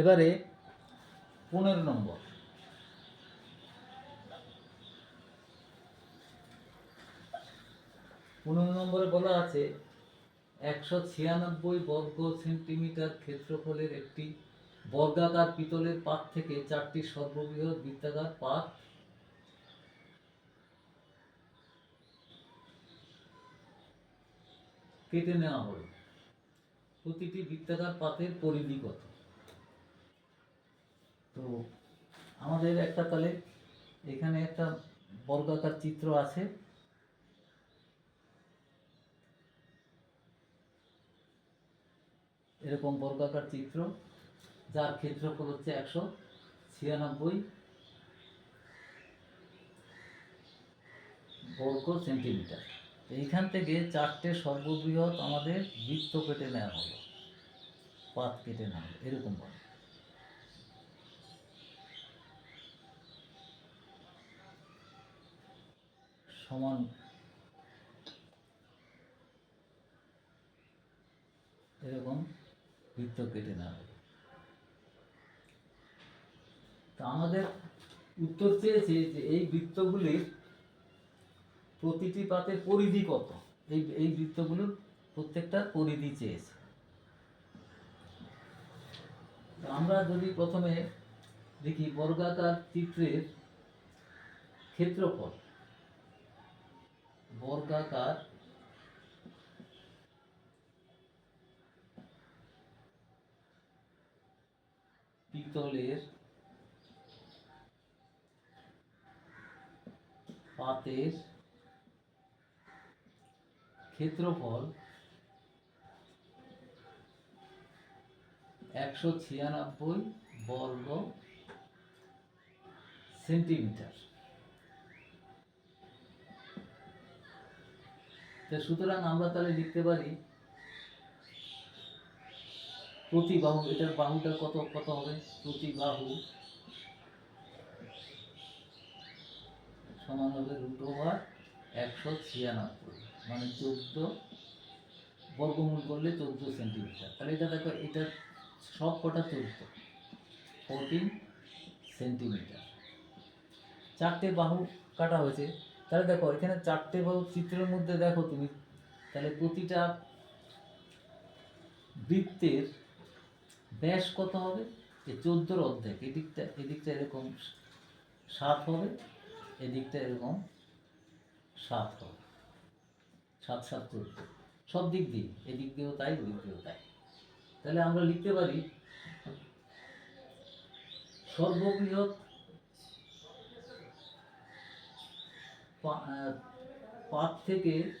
এবারে পনেরো নম্বর। পনেরো নম্বরে বলা আছে, একশো ছিয়ানব্বই বর্গ সেন্টিমিটার ক্ষেত্রফলের একটি বর্গাকার পিতলের পাত থেকে চারটি সর্ববৃহৎ বৃত্তাকার পাত। কেটে নেওয়া হলো। প্রতিটি বৃত্তাকার পাতের পরিধি কত? তো আমাদের একটা তাহলে এখানে একটা বর্গাকার চিত্র আছে। এরকম বর্গাকার চিত্র, যার ক্ষেত্রফল হচ্ছে একশো ছিয়ানব্বই বর্গ সেন্টিমিটার। এইখান থেকে চারটে সর্ববৃহৎ আমাদের বৃত্ত কেটে নেওয়া হলো, পাত কেটে নেওয়া হলো, এরকম সমান। এরকম বৃত্ত কেটে নেওয়া তা আমাদের উত্তর চেয়েছে যে এই বৃত্তগুলির প্রতিটি পাতের পরিধি কত? এই এই বৃত্তগুলোর প্রত্যেকটার পরিধি চেয়েছে। আমরা যদি প্রথমে দেখি বর্গাকার চিত্রের ক্ষেত্রফল। বর্গাকার। পিতলের পাতের ক্ষেত্রফল একশো ছিয়ানব্বই বর্গ সেন্টিমিটার। সুতরাং আমরা তাহলে লিখতে পারি প্রতি বাহু এটার বাহুটা কত কত হবে? প্রতি বাহু সমান হবে রুট ওভার একশো ছিয়ানব্বই মানে চোদ্দ বর্গমূল করলে চোদ্দ সেন্টিমিটার তাহলে এটা দেখো, এটা সব কটা চোদ্দ ফোরটিন সেন্টিমিটার চারটে বাহু কাটা হয়েছে তাহলে দেখো, এখানে চারটে চিত্রের মধ্যে দেখো তুমি। তাহলে প্রতিটা বৃত্তের ব্যাস কত হবে? এই চোদ্দোর অর্ধেক। এদিকটা এদিকটা এরকম সাত হবে, এদিকটা এরকম সাত হবে। সাত সাত, চোদ্দ। সব দিক দিয়ে। এদিক দিয়েও তাই, ওদিক দিয়েও তাই। তাহলে আমরা লিখতে পারি সর্ববৃহৎ পা- আহ, পাত থেকে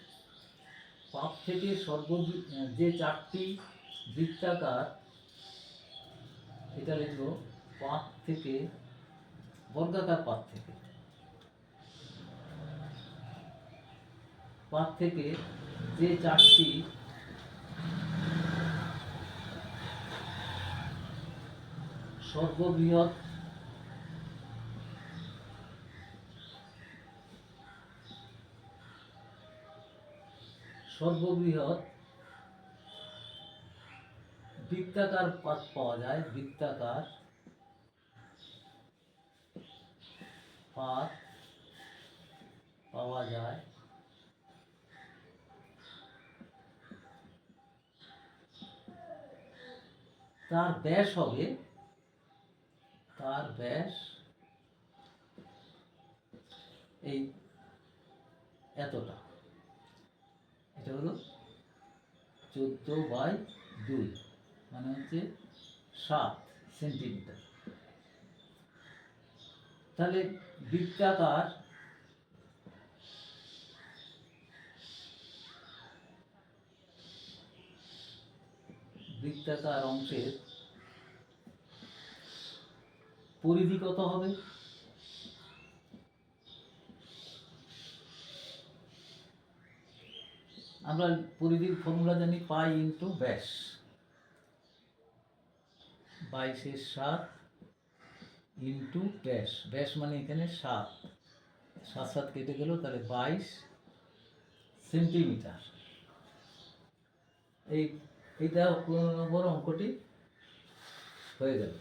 পাত থেকে সর্ব যে চারটি বৃত্তাকার এটা লিখব পাত থেকে বর্গাকার পাত থেকে। পাত থেকে যে চারটি সর্ববৃহৎ সর্ববৃহৎ বৃত্তাকার পাত পাওয়া যায়, বৃত্তাকার পাত পাওয়া যায়। তার ব্যাস হবে, তার ব্যাস এই এতটা। এটা হলো চোদ্দ বাই দুই মানে হচ্ছে সাত সেন্টিমিটার। তাহলে বৃত্তাকার বৃত্তাকার অংশের পরিধি কত হবে? আমরা পরিধির ফর্মুলা জানি পাই ইন্টু ব্যাস। বাইশের সাত ইন্টু ব্যাস। ব্যাস মানে এখানে সাত। সাত সাত কেটে গেল, তাহলে বাইশ সেন্টিমিটার এই, এইটা নম্বর অঙ্কটি হয়ে গেল।